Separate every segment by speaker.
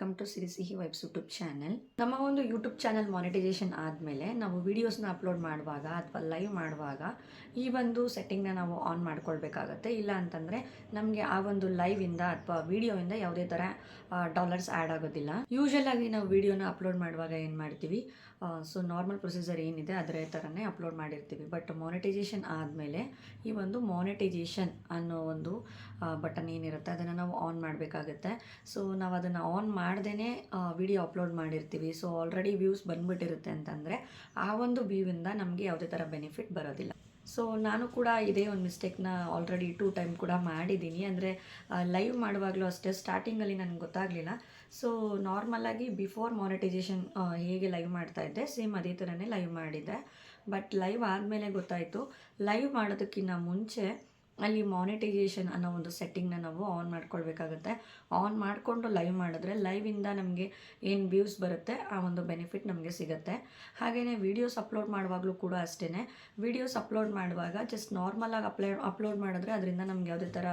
Speaker 1: Welcome to ಸಿರಿ ಸಿಹಿ vibes YouTube channel ನಮ್ಮ ಒಂದು ಯೂಟ್ಯೂಬ್ ಚಾನಲ್ ಮಾನಿಟೈಸೇಷನ್ ಆದಮೇಲೆ ನಾವು ವೀಡಿಯೋಸ್ನ ಅಪ್ಲೋಡ್ ಮಾಡುವಾಗ ಅಥವಾ ಲೈವ್ ಮಾಡುವಾಗ ಈ ಒಂದು ಸೆಟ್ಟಿಂಗ್ನ ನಾವು ಆನ್ ಮಾಡ್ಕೊಳ್ಬೇಕಾಗತ್ತೆ. ಇಲ್ಲ ಅಂತಂದರೆ ನಮಗೆ ಆ ಒಂದು ಲೈವಿಂದ ಅಥವಾ ವೀಡಿಯೋಯಿಂದ ಯಾವುದೇ ಥರ ಡಾಲರ್ಸ್ ಆ್ಯಡ್ ಆಗೋದಿಲ್ಲ. ಯೂಶಲ್ ನಾವು ವಿಡಿಯೋನ ಅಪ್ಲೋಡ್ ಮಾಡುವಾಗ ಏನು ಮಾಡ್ತೀವಿ? ಸೊ ನಾರ್ಮಲ್ ಪ್ರೊಸೀಜರ್ ಏನಿದೆ ಅದರ ಥರನೇ ಅಪ್ಲೋಡ್ ಮಾಡಿರ್ತೀವಿ. ಬಟ್ ಮಾನಿಟೈಸೇಷನ್ ಆದಮೇಲೆ ಈ ಒಂದು ಮಾನಿಟೈಸೇಷನ್ ಅನ್ನೋ ಒಂದು ಬಟನ್ ಏನಿರುತ್ತೆ, ಅದನ್ನು ನಾವು ಆನ್ ಮಾಡಬೇಕಾಗುತ್ತೆ. ಸೊ ನಾವು ಅದನ್ನು ಆನ್ ಮಾಡ್ದೇ ವಿಡಿಯೋ ಅಪ್ಲೋಡ್ ಮಾಡಿರ್ತೀವಿ. ಸೊ ಆಲ್ರೆಡಿ ವ್ಯೂಸ್ ಬಂದ್ಬಿಟ್ಟಿರುತ್ತೆ ಅಂತಂದರೆ, ಆ ಒಂದು ವ್ಯೂವಿಂದ ನಮಗೆ ಯಾವುದೇ ಥರ ಬೆನಿಫಿಟ್ ಬರೋದಿಲ್ಲ. ಸೊ ನಾನು ಕೂಡ ಇದೇ ಒಂದು ಮಿಸ್ಟೇಕ್ನ ಆಲ್ರೆಡಿ ಟೂ ಟೈಮ್ ಕೂಡ ಮಾಡಿದ್ದೀನಿ. ಅಂದರೆ ಲೈವ್ ಮಾಡುವಾಗಲೂ ಅಷ್ಟೇ ಸ್ಟಾರ್ಟಿಂಗಲ್ಲಿ ನನಗೆ ಗೊತ್ತಾಗಲಿಲ್ಲ. ಸೊ ನಾರ್ಮಲಾಗಿ ಬಿಫೋರ್ ಮಾನಿಟೈಸೇಷನ್ ಹೇಗೆ ಲೈವ್ ಮಾಡ್ತಾ ಇದ್ದೆ ಸೇಮ್ ಅದೇ ಥರನೇ ಲೈವ್ ಮಾಡಿದ್ದೆ. ಬಟ್ ಲೈವ್ ಆದಮೇಲೆ ಗೊತ್ತಾಯಿತು ಲೈವ್ ಮಾಡೋದಕ್ಕಿಂತ ಮುಂಚೆ ಅಲ್ಲಿ ಮಾನಿಟೈಸೇಷನ್ ಅನ್ನೋ ಒಂದು ಸೆಟ್ಟಿಂಗ್ನ ನಾವು ಆನ್ ಮಾಡ್ಕೊಳ್ಬೇಕಾಗುತ್ತೆ. ಆನ್ ಮಾಡಿಕೊಂಡು ಲೈವ್ ಮಾಡಿದ್ರೆ ಲೈವಿಂದ ನಮಗೆ ಏನು ವ್ಯೂಸ್ ಬರುತ್ತೆ, ಆ ಒಂದು ಬೆನಿಫಿಟ್ ನಮಗೆ ಸಿಗುತ್ತೆ. ಹಾಗೆಯೇ ವೀಡಿಯೋಸ್ ಅಪ್ಲೋಡ್ ಮಾಡುವಾಗಲೂ ಕೂಡ ಅಷ್ಟೇ ವೀಡಿಯೋಸ್ ಅಪ್ಲೋಡ್ ಮಾಡುವಾಗ ಜಸ್ಟ್ ನಾರ್ಮಲಾಗಿ ಅಪ್ಲೈ ಅಪ್ಲೋಡ್ ಮಾಡಿದ್ರೆ ಅದರಿಂದ ನಮ್ಗೆ ಯಾವುದೇ ಥರ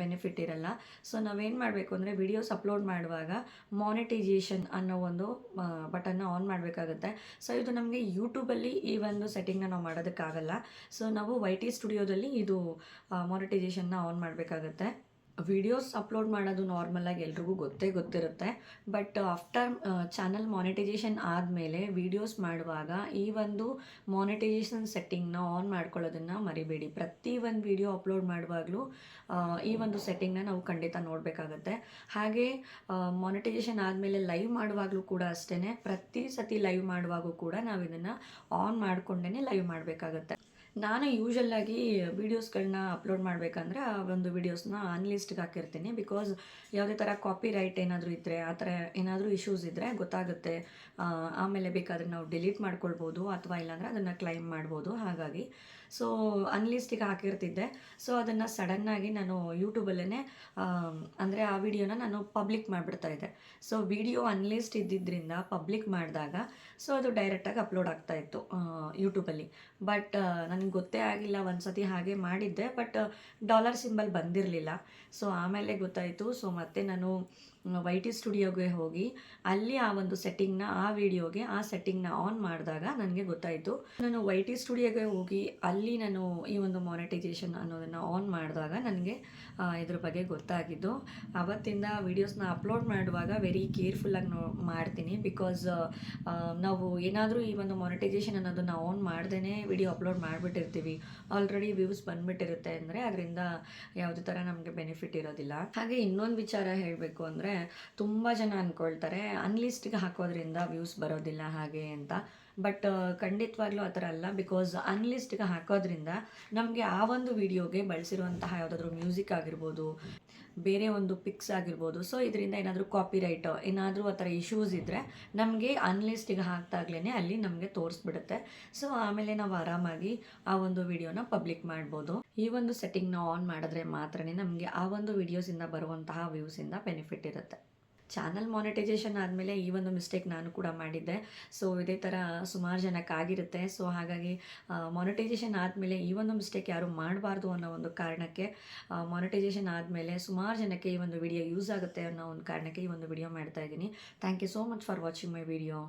Speaker 1: ಬೆನಿಫಿಟ್ ಇರಲ್ಲ. ಸೊ ನಾವೇನು ಮಾಡಬೇಕು ಅಂದರೆ ವೀಡಿಯೋಸ್ ಅಪ್ಲೋಡ್ ಮಾಡುವಾಗ ಮಾನಿಟೈಸೇಷನ್ ಅನ್ನೋ ಒಂದು ಬಟನ್ನ ಆನ್ ಮಾಡಬೇಕಾಗುತ್ತೆ. ಸೊ ಇದು ನಮಗೆ ಯೂಟ್ಯೂಬಲ್ಲಿ ಈ ಒಂದು ಸೆಟ್ಟಿಂಗ್ನ ನಾವು ಮಾಡೋದಕ್ಕಾಗಲ್ಲ. ಸೊ ನಾವು ವೈ ಟಿ ಸ್ಟುಡಿಯೋದಲ್ಲಿ ಇದು ಮಾನಿಟೈಸೇಷನ್ನ ಆನ್ ಮಾಡಬೇಕಾಗತ್ತೆ. ವಿಡಿಯೋಸ್ ಅಪ್ಲೋಡ್ ಮಾಡೋದು ನಾರ್ಮಲಾಗಿ ಎಲ್ರಿಗೂ ಗೊತ್ತೇ ಗೊತ್ತಿರುತ್ತೆ. ಬಟ್ ಆಫ್ಟರ್ ಚಾನಲ್ ಮಾನಿಟೈಸೇಷನ್ ಆದಮೇಲೆ ವಿಡಿಯೋಸ್ ಮಾಡುವಾಗ ಈ ಒಂದು ಮಾನಿಟೈಸೇಷನ್ ಸೆಟ್ಟಿಂಗ್ನ ಆನ್ ಮಾಡ್ಕೊಳ್ಳೋದನ್ನು ಮರಿಬೇಡಿ. ಪ್ರತಿ ಒಂದು ವಿಡಿಯೋ ಅಪ್ಲೋಡ್ ಮಾಡುವಾಗಲೂ ಈ ಒಂದು ಸೆಟ್ಟಿಂಗ್ನ ನಾವು ಖಂಡಿತ ನೋಡಬೇಕಾಗತ್ತೆ. ಹಾಗೆ ಮಾನಿಟೈಸೇಷನ್ ಆದಮೇಲೆ ಲೈವ್ ಮಾಡುವಾಗಲೂ ಕೂಡ ಅಷ್ಟೇ ಪ್ರತಿ ಸತಿ ಲೈವ್ ಮಾಡುವಾಗೂ ಕೂಡ ನಾವು ಇದನ್ನು ಆನ್ ಮಾಡಿಕೊಂಡೇ ಲೈವ್ ಮಾಡಬೇಕಾಗತ್ತೆ. ನಾನು ಯೂಶಲ್ಲಾಗಿ ವೀಡಿಯೋಸ್ಗಳನ್ನ ಅಪ್ಲೋಡ್ ಮಾಡಬೇಕಂದ್ರೆ ಆ ಒಂದು ವೀಡಿಯೋಸ್ನ ಅನ್ಲಿಸ್ಟ್ಗೆ ಹಾಕಿರ್ತೀನಿ ಬಿಕಾಸ್ ಯಾವುದೇ ಥರ ಕಾಪಿ ರೈಟ್ ಏನಾದರೂ ಇದ್ದರೆ ಆ ಥರ ಏನಾದರೂ ಇಶ್ಯೂಸ್ ಇದ್ದರೆ ಗೊತ್ತಾಗುತ್ತೆ. ಆಮೇಲೆ ಬೇಕಾದರೆ ನಾವು ಡಿಲೀಟ್ ಮಾಡ್ಕೊಳ್ಬೋದು ಅಥವಾ ಇಲ್ಲಾಂದರೆ ಅದನ್ನು ಕ್ಲೈಮ್ ಮಾಡ್ಬೋದು. ಹಾಗಾಗಿ ಸೊ ಅನ್ಲಿಸ್ಟಿಗೆ ಹಾಕಿರ್ತಿದ್ದೆ. ಸೊ ಅದನ್ನು ಸಡನ್ನಾಗಿ ನಾನು ಯೂಟ್ಯೂಬಲ್ಲೇ ಅಂದರೆ ಆ ವಿಡಿಯೋನ ನಾನು ಪಬ್ಲಿಕ್ ಮಾಡಿಬಿಡ್ತಾ ಇದ್ದೆ. ಸೊ ವಿಡಿಯೋ ಅನ್ಲಿಸ್ಟ್ ಇದ್ದಿದ್ದರಿಂದ ಪಬ್ಲಿಕ್ ಮಾಡಿದಾಗ ಸೊ ಅದು ಡೈರೆಕ್ಟಾಗಿ ಅಪ್ಲೋಡ್ ಆಗ್ತಾಯಿತ್ತು ಯೂಟ್ಯೂಬಲ್ಲಿ ಬಟ್ ನನಗೆ ಗೊತ್ತೇ ಆಗಿಲ್ಲ ಒಂದು ಸತಿ ಹಾಗೆ ಮಾಡಿದ್ದೆ ಬಟ್ ಡಾಲರ್ ಸಿಂಬಲ್ ಬಂದಿರಲಿಲ್ಲ. ಸೊ ಆಮೇಲೆ ಗೊತ್ತಾಯಿತು. ಸೊ ಮತ್ತೆ ನಾನು ವೈ ಟಿ ಸ್ಟುಡಿಯೋಗೆ ಹೋಗಿ ಅಲ್ಲಿ ಆ ಒಂದು ಸೆಟ್ಟಿಂಗ್ನ ಆ ವಿಡಿಯೋಗೆ ಆ ಸೆಟ್ಟಿಂಗ್ನ ಆನ್ ಮಾಡಿದಾಗ ನನಗೆ ಗೊತ್ತಾಯಿತು. ನಾನು ವೈ ಟಿ ಸ್ಟುಡಿಯೋಗೆ ಹೋಗಿ ಅಲ್ಲಿ ನಾನು ಈ ಒಂದು ಮಾನಿಟೈಸೇಷನ್ ಅನ್ನೋದನ್ನು ಆನ್ ಮಾಡಿದಾಗ ನನಗೆ ಇದ್ರ ಬಗ್ಗೆ ಗೊತ್ತಾಗಿದ್ದು. ಅವತ್ತಿಂದ ವೀಡಿಯೋಸ್ನ ಅಪ್ಲೋಡ್ ಮಾಡುವಾಗ ವೆರಿ ಕೇರ್ಫುಲ್ಲಾಗಿ ನೋ, ಮಾಡ್ತೀನಿ ಬಿಕಾಸ್ ನಾವು ಏನಾದರೂ ಈ ಒಂದು ಮಾನಿಟೈಸೇಷನ್ ಅನ್ನೋದನ್ನು ಆನ್ ಮಾಡ್ದೇ ವಿಡಿಯೋ ಅಪ್ಲೋಡ್ ಮಾಡಿಬಿಟ್ಟಿರ್ತೀವಿ. ಆಲ್ರೆಡಿ ವ್ಯೂಸ್ ಬಂದ್ಬಿಟ್ಟಿರುತ್ತೆ ಅಂದರೆ ಅದರಿಂದ ಯಾವುದೇ ಥರ ನಮಗೆ ಬೆನಿಫಿಟ್ ಇರೋದಿಲ್ಲ. ಹಾಗೆ ಇನ್ನೊಂದು ವಿಚಾರ ಹೇಳಬೇಕು ಅಂದರೆ ತುಂಬ ಜನ ಅಂದ್ಕೊಳ್ತಾರೆ ಅನ್ಲಿಸ್ಟ್ಗೆ ಹಾಕೋದ್ರಿಂದ ವ್ಯೂಸ್ ಬರೋದಿಲ್ಲ ಹಾಗೆ ಅಂತ. ಬಟ್ ಖಂಡಿತವಾಗ್ಲೂ ಆ ಥರ ಅಲ್ಲ. ಬಿಕಾಸ್ ಅನ್ಲಿಸ್ಟ್ಗೆ ಹಾಕೋದ್ರಿಂದ ನಮಗೆ ಆ ಒಂದು ವಿಡಿಯೋಗೆ ಬಳಸಿರುವಂತಹ ಯಾವುದಾದ್ರೂ ಮ್ಯೂಸಿಕ್ ಆಗಿರ್ಬೋದು, ಬೇರೆ ಒಂದು ಪಿಕ್ಸ್ ಆಗಿರ್ಬೋದು. ಸೊ ಇದರಿಂದ ಏನಾದರೂ ಕಾಪಿ ರೈಟ್ ಏನಾದರೂ ಆ ಥರ ಇಶ್ಯೂಸ್ ಇದ್ದರೆ ನಮಗೆ ಅನ್ಲಿಸ್ಟಿಗೆ ಹಾಕ್ದಾಗ್ಲೇ ಅಲ್ಲಿ ನಮಗೆ ತೋರಿಸ್ಬಿಡುತ್ತೆ. ಸೊ ಆಮೇಲೆ ನಾವು ಆರಾಮಾಗಿ ಆ ಒಂದು ವಿಡಿಯೋನ ಪಬ್ಲಿಕ್ ಮಾಡ್ಬೋದು. ಈ ಒಂದು ಸೆಟ್ಟಿಂಗ್ನ ಆನ್ ಮಾಡಿದ್ರೆ ಮಾತ್ರನೇ ನಮಗೆ ಆ ಒಂದು ವಿಡಿಯೋಸಿಂದ ಬರುವಂತಹ ವ್ಯೂಸಿಂದ ಬೆನಿಫಿಟ್ ಇರುತ್ತೆ. ಚಾನಲ್ ಮಾನಿಟೈಸೇಷನ್ ಆದಮೇಲೆ ಈ ಒಂದು ಮಿಸ್ಟೇಕ್ ನಾನು ಕೂಡ ಮಾಡಿದ್ದೆ. ಸೊ ಇದೇ ಥರ ಸುಮಾರು ಜನಕ್ಕೆ ಆಗಿರುತ್ತೆ. ಸೊ ಹಾಗಾಗಿ ಮಾನಿಟೈಸೇಷನ್ ಆದಮೇಲೆ ಈ ಒಂದು ಮಿಸ್ಟೇಕ್ ಯಾರು ಮಾಡಬಾರ್ದು ಅನ್ನೋ ಒಂದು ಕಾರಣಕ್ಕೆ ಮಾನಿಟೈಸೇಷನ್ ಆದಮೇಲೆ ಸುಮಾರು ಜನಕ್ಕೆ ಈ ಒಂದು ವಿಡಿಯೋ ಯೂಸ್ ಆಗುತ್ತೆ ಅನ್ನೋ ಒಂದು ಕಾರಣಕ್ಕೆ ಈ ಒಂದು ವಿಡಿಯೋ ಮಾಡ್ತಾ ಇದ್ದೀನಿ. Thank you so much for watching my video